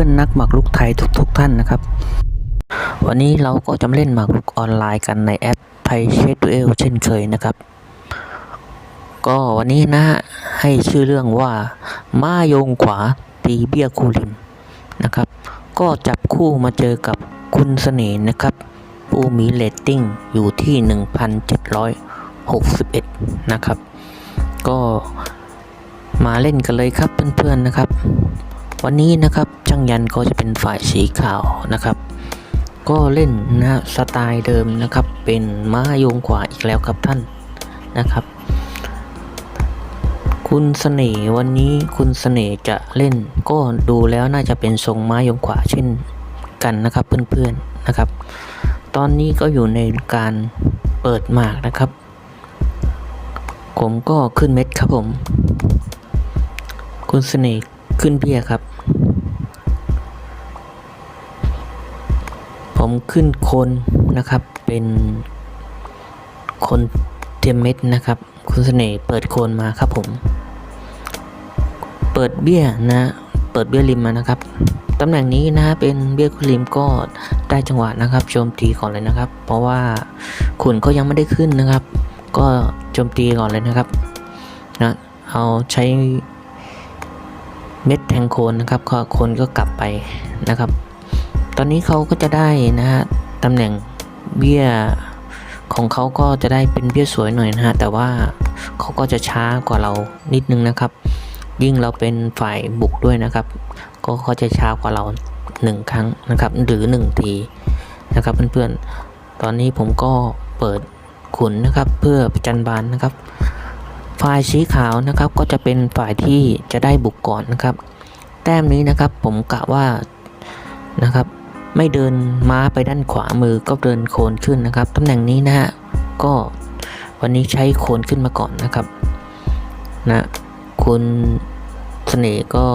เพื่อนๆนักหมากรุกไทยทุกๆท่านนะครับ วันนี้เราก็จะเล่นหมากรุกออนไลน์กันในแอปไทยเชดเอลเช่นเคยนะครับ ก็วันนี้นะฮะให้ชื่อเรื่องว่าม้าโยงขวาตีเบี้ยคูริมนะครับ ก็จับคู่มาเจอกับคุณเสน่ห์นะครับ ผู้มีเรตติ้งอยู่ที่ 1,761 นะครับ ก็มาเล่นกันเลยครับเพื่อนๆนะครับ วันนี้นะครับ ช่างยันก็จะเป็นฝ่ายสีขาวนะครับ ก็เล่นนะสไตล์เดิมนะครับ เป็นม้าโยงขวาอีกแล้วครับท่านนะครับ คุณเสน่ห์วันนี้คุณเสน่ห์จะเล่น ก็ดูแล้วน่าจะเป็นทรงม้าโยงขวาเช่นกันนะครับเพื่อนๆนะครับ ตอนนี้ก็อยู่ในการเปิดหมากนะครับ ผมก็ขึ้นเม็ดครับผม คุณเสน่ห์ขึ้นเบี้ยครับ ผมขึ้นคนนะครับเป็นคนเตรียมเม็ดนะครับ คุณเสน่ห์เปิดโคนมาครับผม เปิดเบี้ยนะ เปิดเบี้ยริมมานะครับตำแหน่งนี้นะเป็นเบี้ยคุริมก็ได้จังหวะนะครับโจมตีก่อนเลยนะครับ เพราะว่าขุนก็ยังไม่ได้ขึ้นนะครับ ก็โจมตีก่อนเลยนะครับนะเอาใช้เม็ดแทงโคนนะครับก็โคนก็กลับไปนะครับ ตอนนี้เขาก็จะได้นะฮะตำแหน่งเบี้ยของเขาก็จะได้เป็นเบี้ยสวยหน่อยนะฮะแต่ว่าเขาก็จะช้ากว่าเรานิดนึงนะครับ ยิ่งเราเป็นฝ่ายบุกด้วยนะครับ ก็เขาจะช้ากว่าเราหนึ่งครั้งนะครับหรือหนึ่งทีนะครับเพื่อนๆ ตอนนี้ผมก็เปิดขุนนะครับเพื่อประจันบานนะครับ ฝ่ายสีขาวนะครับก็จะเป็นฝ่ายที่จะได้บุกก่อนนะครับ แต้มนี้นะครับผมกะว่านะครับ ไม่เดินม้าไปด้านขวามือก็เดินโคนขึ้นนะครับตำแหน่งนี้นะฮะก็วันนี้ใช้โคนขึ้นมาก่อนนะครับนะคุณเสน่ห์ก็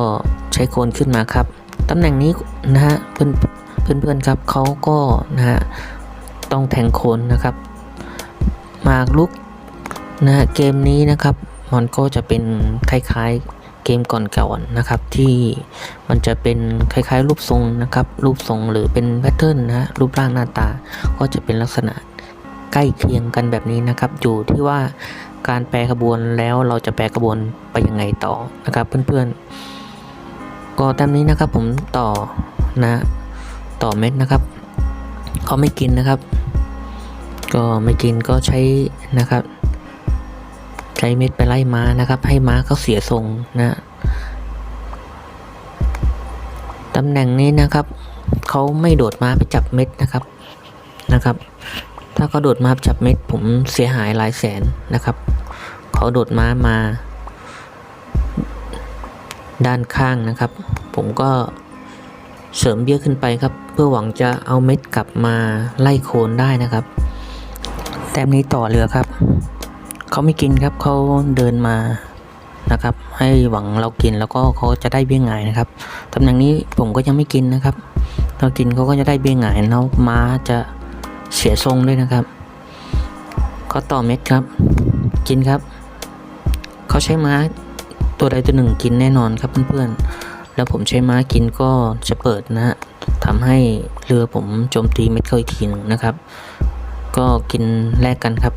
ใช้โคนขึ้นมาครับตำแหน่งนี้นะฮะเพื่อนเพื่อนๆครับเขาก็นะฮะต้องแทงโคนนะครับมากลุกนะฮะเกมนี้นะครับมันก็จะเป็นคล้ายๆ เกมก่อนเก่าๆนะครับ ที่มันจะเป็นคล้ายๆ รูปทรงนะครับ รูปทรงหรือเป็นแพทเทิร์นนะรูปร่างหน้าตาก็จะเป็นลักษณะใกล้เคียงกันแบบนี้นะครับ อยู่ที่ว่าการแปรขบวนแล้วเราจะแปรขบวนไปยังไงต่อนะครับ เพื่อนๆ ก็ต้มนี้นะครับผมต่อนะ ต่อเม็ดนะครับเขาไม่กินนะครับ ก็ไม่กินก็ใช้นะครับ ช้เม็ดไปไล่ม้านะครับ ให้ม้าเขาเสียทรงนะตำแหน่งนี้นะครับเขาไม่โดดม้าไปจับเม็ดนะครับนะครับ ถ้าเขาโดดม้าจับเม็ด ผมเสียหายหลายแสนนะครับเขาโดดม้ามา ด้านข้างนะครับ ผมก็เสริมเบี้ยขึ้นไปครับ เพื่อหวังจะเอาเม็ดกลับมาไล่โคนได้นะครับ แต้มนี้ต่อเรือครับ เขาไม่กินครับเขาเดินมานะครับ ให้หวังเรากินแล้วก็เขาจะได้เบี้ยงายนะครับตำแหน่งนี้ผมก็ยังไม่กินนะครับเรากินเขาก็จะได้เบี้ยงายแล้วม้าจะเสียทรงด้วยนะครับเขาต่อเม็ดครับ กินครับเขาใช้ม้าตัวใดตัวหนึ่งกินแน่นอนครับเพื่อนๆแล้วผมใช้ม้ากินก็จะเปิดนะฮะทำให้เรือผมโจมตีเม็ดเขาอีกทีหนึงนะครับ ก็กินแลกกันครับ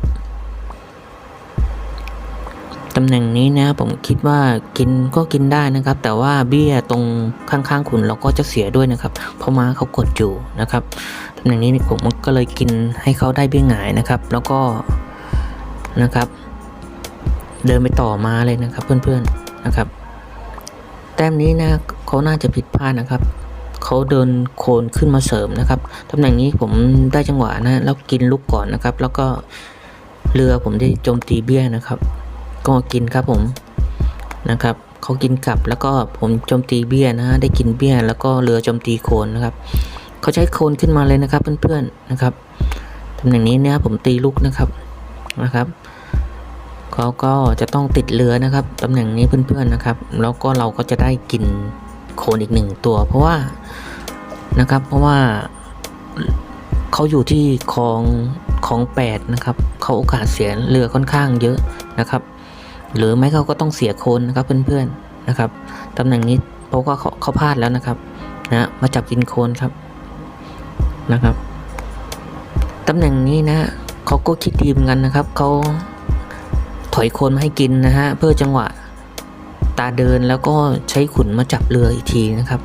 ตำแหน่งนี้นะผมคิดว่ากินก็กินได้นะครับ แต่ว่าเบี้ยตรงข้างๆขุนเราก็จะเสียด้วยนะครับ เพราะม้าเขากดอยู่นะครับตำแหน่งนี้ผมก็เลยกินให้เขาได้เบี้ยหงายนะครับ แล้วก็นะครับ เดินไปต่อมาเลยนะครับ เพื่อนๆนะครับ แต้มนี้นะเขาน่าจะผิดพลาดนะครับเขาเดินโคนขึ้นมาเสริมนะครับตำแหน่งนี้ผมได้จังหวะนะแล้วกินลูกก่อนนะครับ แล้วก็เรือผมได้โจมตีเบี้ยนะครับ ก็กินครับผมนะครับเขากินกลับแล้วก็ผมโจมตีเบี้ยนะฮะได้กินเบี้ยแล้วก็เรือโจมตีโคนนะครับเขาใช้โคนขึ้นมาเลยนะครับเพื่อนๆนะครับตำแหน่งนี้เนี่ยผมตีลูกนะครับนะครับเขาก็จะต้องติดเรือนะครับตำแหน่งนี้เพื่อนๆนะครับ แล้วก็เราก็จะได้กินโคนอีกหนึ่งตัว เพราะว่านะครับเพราะว่าเขาอยู่ที่คลองของแปดนะครับเขาโอกาสเสียเรือค่อนข้างเยอะนะครับ หรือไม่เขาก็ต้องเสียโคนนะครับเพื่อนๆนะครับตำแหน่งนี้เพราะว่าเขาเขาพลาดแล้วนะครับนะมาจับกินโคนครับนะครับตำแหน่งนี้นะเขาก็คิดดีเหมือนกันนะครับเขาถอยโคนมาให้กินนะฮะเพื่อจังหวะตาเดินแล้วก็ใช้ขุนมาจับเรืออีกทีนะครับ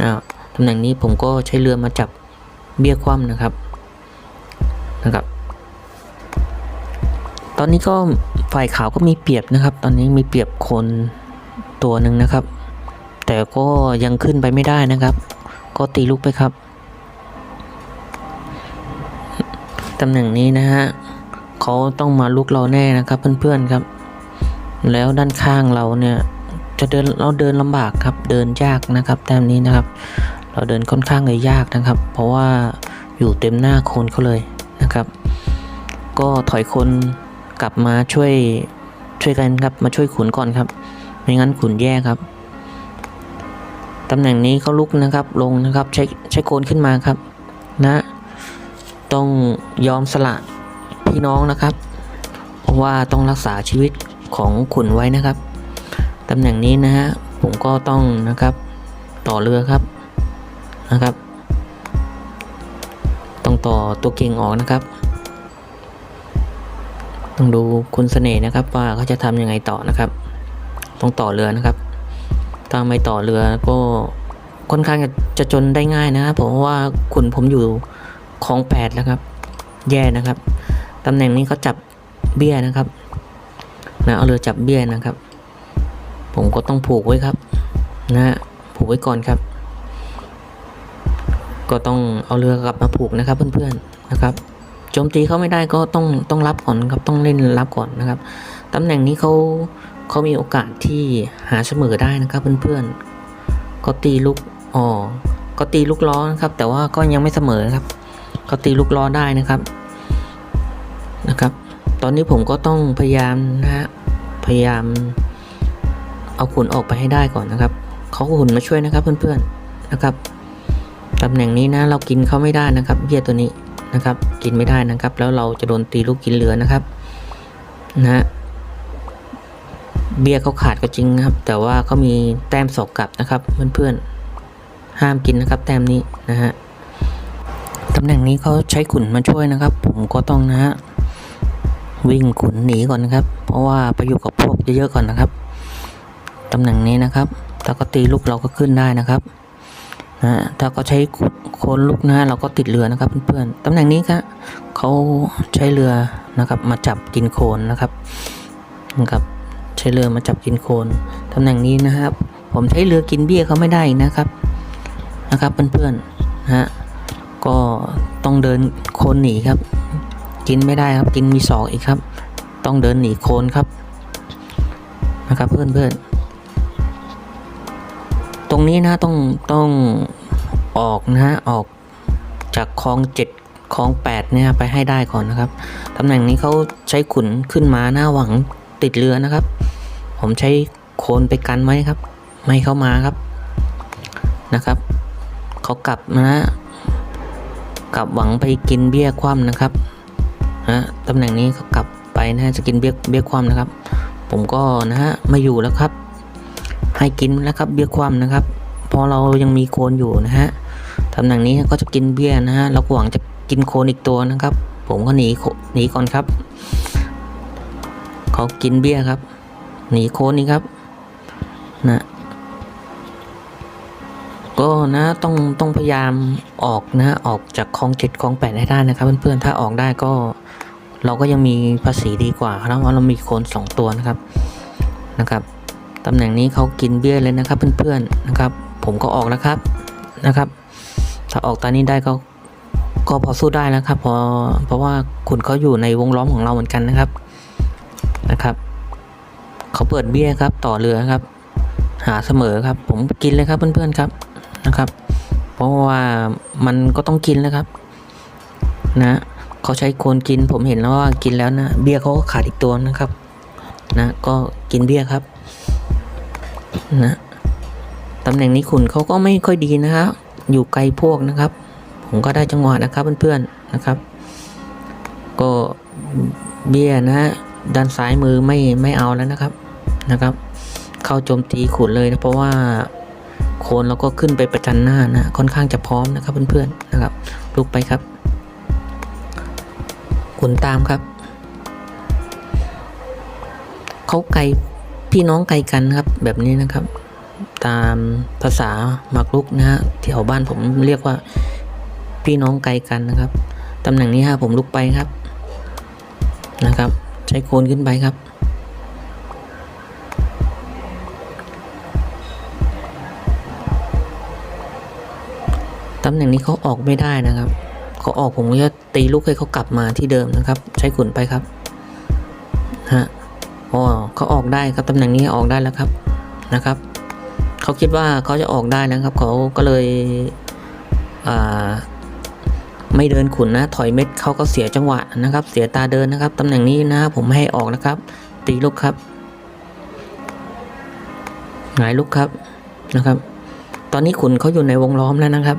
นะตำแหน่งนี้ผมก็ใช้เรือมาจับเบี้ยคว่ำนะครับนะครับ ตอนนี้ก็ ฝ่ายขาวก็มีเปรียบนะครับ ตอนนี้มีเปรียบคนตัวหนึ่งนะครับ แต่ก็ยังขึ้นไปไม่ได้นะครับ ก็ตีลูกไปครับตำแหน่งนี้นะฮะเขาต้องมาลุกเราแน่นะครับ เพื่อนๆครับ แล้วด้านข้างเราเนี่ยจะเดินเราเดินลำบากครับ เดินยากนะครับแต้มนี้นะครับ เราเดินค่อนข้างเลยยากนะครับ เพราะว่าอยู่เต็มหน้าโคนเขาเลยนะครับ ก็ถอยคน กลับมาช่วยช่วยกันครับ มาช่วยขุนก่อนครับ ไม่งั้นขุนแย่ครับตำแหน่งนี้เขาลุกนะครับ ลงนะครับ ใช้ใช้โคนขึ้นมาครับ นะ ต้องยอมสละพี่น้องนะครับ เพราะว่าต้องรักษาชีวิตของขุนไว้นะครับตำแหน่งนี้นะฮะผมก็ต้องนะครับต่อเรือครับนะครับ ต้องต่อตัวเก่งออกนะครับ ต้องดูคุณเสน่ห์นะครับ ว่าเขาจะทำยังไงต่อนะครับ ต้องต่อเรือนะครับ ถ้าไม่ต่อเรือก็ค่อนข้างจะจะจนได้ง่ายนะครับผมว่าขุนผมอยู่คลองแปดแล้วครับ แย่นะครับตำแหน่งนี้เขาจับเบี้ยนะครับนะเอาเรือจับเบี้ยนะครับ ผมก็ต้องผูกไว้ครับ นะฮะผูกไว้ก่อนครับ ก็ต้องเอาเรือกลับมาผูกนะครับเพื่อนๆนะครับ โจมตีเขาไม่ได้ก็ต้องต้องรับก่อนครับต้องเล่นรับก่อนนะครับตำแหน่งนี้เขาเขามีโอกาสที่หาเสมอได้นะครับเพื่อนๆก็ตีลูกอ๋อก็ตีลูกล้อนะครับ แต่ว่าก็ยังไม่เสมอครับ ก็ตีลูกล้อได้นะครับนะครับ ตอนนี้ผมก็ต้องพยายามนะฮะพยายาม เอาขุนออกไปให้ได้ก่อนนะครับเขาขุนมาช่วยนะครับเพื่อนๆนะครับตำแหน่งนี้นะเรากินเขาไม่ได้นะครับเบี้ยตัวนี้ นะครับ กินไม่ได้นะครับ แล้วเราจะโดนตีลูกกินเหลือนะครับนะเบี้ยเขาขาดก็จริงนะครับ แต่ว่าเขามีแต้มสอกกลับนะครับเพื่อนๆห้ามกินนะครับ แต้มนี้นะฮะตำแหน่งนี้เขาใช้ขุนมาช่วยนะครับ ผมก็ต้องนะฮะวิ่งขุนหนีก่อนนะครับ เพราะว่าไปอยู่กับพวกเยอะๆก่อนนะครับตำแหน่งนี้นะครับถ้าก็ตีลูกเราก็ขึ้นได้นะครับ นะถ้าก็ใช้โคนลูกนะเราก็ติดเรือนะครับเพื่อนๆตำแหน่งนี้ครับเขาใช้เรือนะครับมาจับกินโคนนะครับนะครับใช้เรือมาจับกินโคนตำแหน่งนี้นะครับ ผมใช้เรือกินเบี้ยเขาไม่ได้นะครับนะครับเพื่อนๆนะฮะก็ต้องเดินโคนหนีครับ กินไม่ได้ครับกินมีศอกอีกครับ ต้องเดินหนีโคนครับนะครับเพื่อนๆ ตรงนี้นะต้องต้องออกนะฮะออกจากคลองเจ็ดคลองแปดเนี่ยไปให้ได้ก่อนนะครับตำแหน่งนี้เขาใช้ขุนขึ้นมาหน้าหวังติดเรือนะครับ ผมใช้โคนไปกันไว้ครับ ไม่เข้ามาครับนะครับเขากลับนะกลับหวังไปกินเบี้ยคว่ำนะครับนะตำแหน่งนี้เขากลับไปนะฮะจะกินเบี้ยเบี้ยคว่ำนะครับ ผมก็นะฮะไม่อยู่แล้วครับ ให้กินแล้วครับ เบี้ยความนะครับ พอเรายังมีโคนอยู่นะฮะตำแหน่งนี้ก็จะกินเบี้ยนะฮะเราหวังจะกินโคนอีกตัวนะครับ ผมก็หนีหนีก่อนครับเขากินเบี้ยครับ หนีโคนนี้ครับนะก็นะต้องต้องพยายามออกนะออกจากคลองเจ็ดคลองแปดให้ได้นะครับ เพื่อนๆถ้าออกได้ก็เราก็ยังมีภาษีดีกว่าเพราะว่าเรามีโคนสองตัวนะครับนะครับ ตำแหน่งนี้เขากินเบี้ยเลยนะครับเพื่อนๆนะครับ ผมก็ออกแล้วครับนะครับ ถ้าออกตอนนี้ได้ก็ก็พอสู้ได้แล้วครับเพอเพราะว่าขุนเขาอยู่ในวงล้อมของเราเหมือนกันนะครับนะครับเขาเปิดเบี้ยครับต่อเรือครับ หาเสมอครับ ผมกินเลยครับเพื่อนๆครับนะครับ เพราะว่ามันก็ต้องกินแล้วครับ นะเขาใช้โคนกินผมเห็นแล้วว่ากินแล้วนะเบี้ยเขาก็ขาดอีกตัวนะครับ นะก็กินเบี้ยครับ นะตำแหน่งนี้ขุนเขาก็ไม่ค่อยดีนะครับ อยู่ไกลพวกนะครับ ผมก็ได้จังหวะนะครับเพื่อนๆนะครับ ก็เบี้ยนะฮะด้านซ้ายมือไม่ไม่เอาแล้วนะครับนะครับ เข้าโจมตีขุนเลยนะเพราะว่าโคนแล้วก็ขึ้นไปประจันหน้านะค่อนข้างจะพร้อมนะครับเพื่อนๆนะครับลุกไปครับ ขุนตามครับเขาไกล พี่น้องไกลกันครับแบบนี้นะครับ ตามภาษาหมากรุกนะฮะแถวบ้านผมเรียกว่าพี่น้องไกลกันนะครับตำแหน่งนี้ฮะผมลุกไปครับนะครับ ใช้โคนขึ้นไปครับ ตำแหน่งนี้เขาออกไม่ได้นะครับเขาออกผมก็จะตีลูกให้เขากลับมาที่เดิมนะครับ ใช้ขุนไปครับฮะ อ๋อเขาออกได้ครับตำแหน่งนี้ออกได้แล้วครับนะครับเขาคิดว่าเขาจะออกได้นะครับเขาก็เลยไม่เดินขุนนะ ถอยเม็ดเขาก็เสียจังหวะนะครับ เสียตาเดินนะครับตำแหน่งนี้นะผมให้ออกนะครับ ตีลูกครับหงายลูกครับนะครับ ตอนนี้ขุนเขาอยู่ในวงล้อมแล้วนะครับ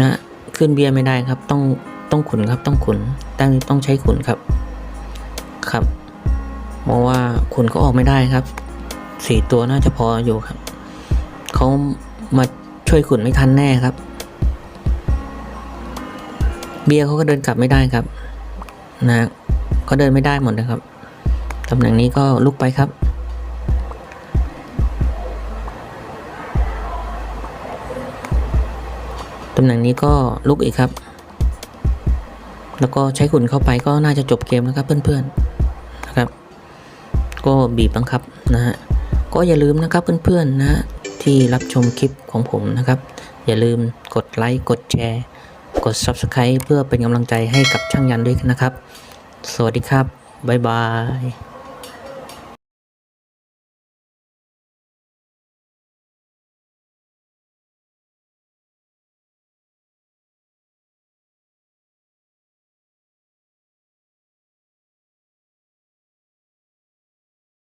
นะขึ้นเบียร์ไม่ได้ครับ ต้องต้องขุนครับต้องขุนตั้งต้องใช้ขุนครับครับ เพราะว่าขุนก็ออกไม่ได้ครับสี่ตัวน่าจะพออยู่ครับเขามาช่วยขุนไม่ทันแน่ครับ เบียร์เขาก็เดินกลับไม่ได้ครับ นะเขาเดินไม่ได้หมดนะครับตำแหน่งนี้ก็ลุกไปครับตำแหน่งนี้ก็ลุกอีกครับ แล้วก็ใช้ขุนเข้าไปก็น่าจะจบเกมนะครับเพื่อนๆ ก็บีบบังคับนะฮะก็อย่าลืมนะครับเพื่อนๆนะที่รับชมคลิปของผมนะครับ อย่าลืมกดไลค์กดแชร์ กด Subscribe เพื่อเป็นกำลังใจให้กับช่างยันด้วยนะครับ สวัสดีครับ บ๊ายบาย